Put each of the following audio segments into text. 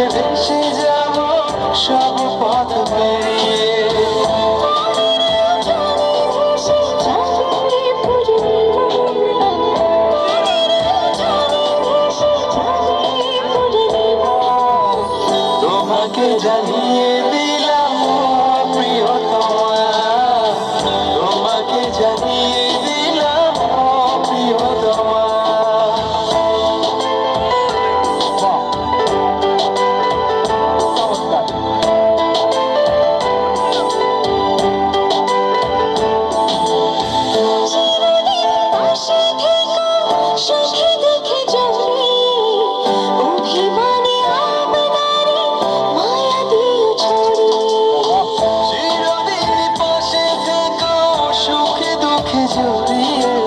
ভেসে ভেসে যাব সব পথ পেরিয়ে তোমাকে জানি সাথে সাথে দেখে জানি অভিমানে আপনারে চিরদিন পাশে থেকো সুখে দুঃখে জড়িয়ে।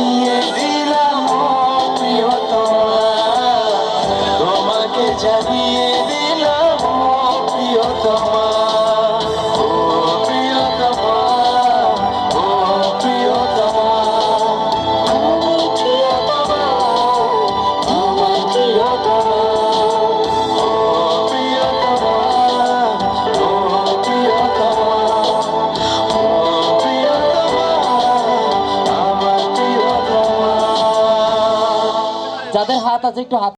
minha vida. যাদের হাত আছে একটু হাত